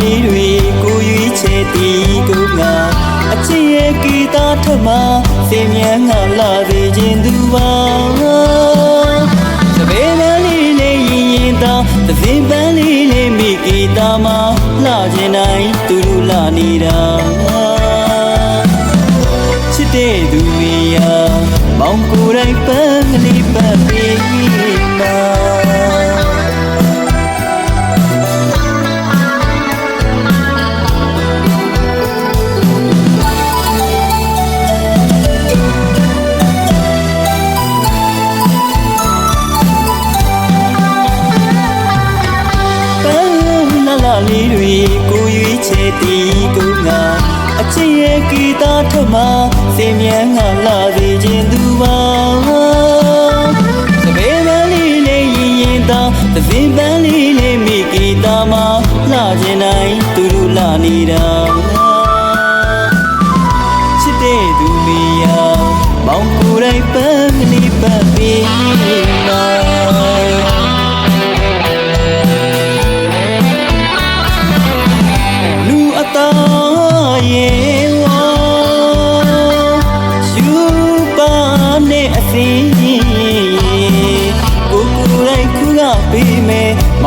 လေးတွေကိုရွေးချယ်တီကိုငါအချစ်ရဲ့ဂီတာထမစင်မြန်းငါလာသေးခြင်းသူပါသဘေးမလေးလေးရင်ရင်သာသစင်ပန်းလေးလေးမိဂီတာမှာလှခြင်းတိုင်းသူလူလာနေတာချစ်တဲ့သူရာမောင်ကိုယ်တိုင်ပန်းကလေးပတ်ပြီးမှာ လာလာလေးတွေကိုရွေးချယ်တီးကိုငါအချစ်ရဲ့ဂီတာထမစင်မြန်ငါလာသေးခြင်းသူပါသဘေပန်းလေးလေးရင်ရင်သာသစင်ပန်းလေးလေးမိဂီတာမလှခြင်းတိုင်းသူတို့လာနေတာချစ်တဲ့သူမီယာမောင်ကိုယ်တိုင်ပန်းကလေးပတ်ပြီး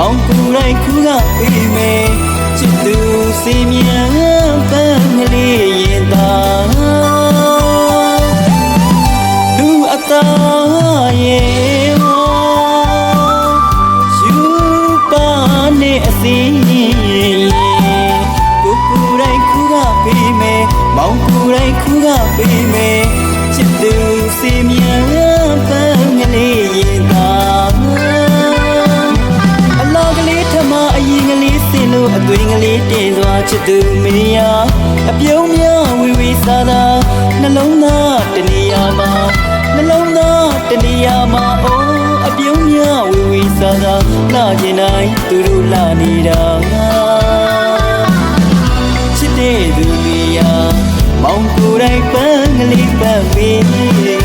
မယ်မောင်ကိုယ်လိုက်ခုကပေးမယ်ချစ်သူစီမြန်ပန်းကလေးရင်သာလူအသားရေဝါယူပါနဲ့အစီကိုကိုယ်တိုင်ခုကပေးမယ်မောင်ကိုယ်တိုင်ခုကပေးမယ် သူမင်းယာအပြုံးများဝီဝီစားသာနှလုံးသားတနေရာမှာနှလုံးသားတနေရာမှာအိုးအပြုံးများဝီဝီစားသာလာခြင်းတိုင်းသူတို့လာနေတာချစ်တဲ့သူတွေရာမောင်ကိုယ်တိုင်ပန်းကလေးပတ်ပြီးမှာပ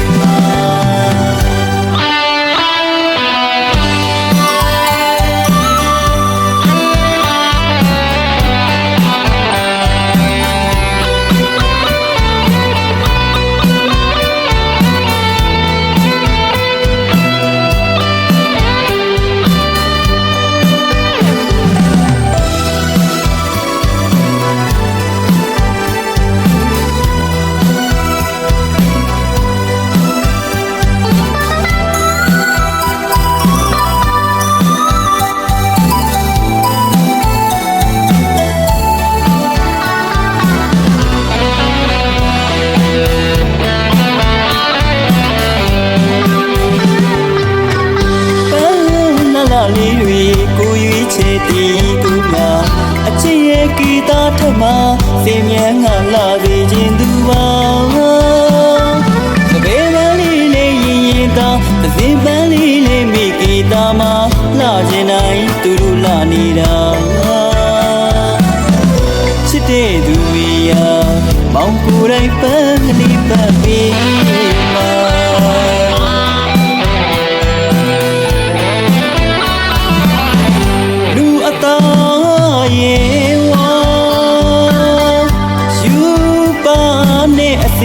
မြန်ငါလာသေးခြင်းသူပါသဘေပန်းလေးလေးရင်ရင်သာသစင်ပန်းလေးလေးမိဂီတာမလှခြင်းတိုင်းသူတို့လာနေတာချစ်တဲ့သူတွေရာမောင်ကိုယ်တိုင်ပန်းကလေး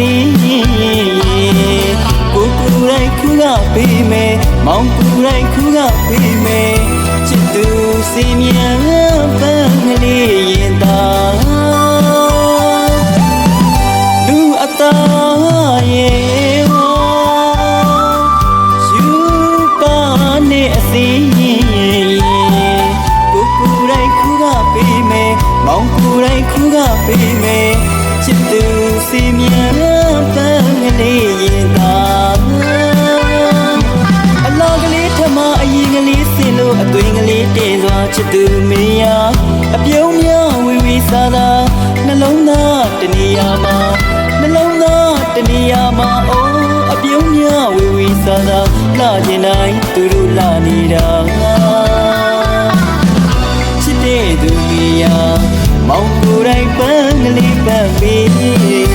စီကိုကိုယ်တိုင်ခုကပေးမယ်မောင်ကိုယ်တိုင်ခုကပေးမယ်ချစ်သူစီမြန်ပန်းကလေးရင်သာလူအသားရေဝါယူပါနဲ့အစီကိုကိုယ်တိုင်ခုကပေးမယ်မောင်ကိုယ်တိုင်ခုကပေးမယ်ချစ်သူ စီမြန်ပန်းကလေးရင်သာအလောကလေးထမအရင်ကလေးစင်လို့အသွင်ကလေးတင်စွာချစ်သူမင်းယာအပြုံးများဝီဝီစားသာနှလုံးသားတနေရာမှာနှလုံးသားတနေရာမှာအိုးအပြုံးများဝီဝီစားသာလာခြင်းတိုင်းသူတို့လာနေတာချစ်တဲ့သူမီယာမောင်ကိုယ်တိုင်ပန်းကလေးပန်းပြီး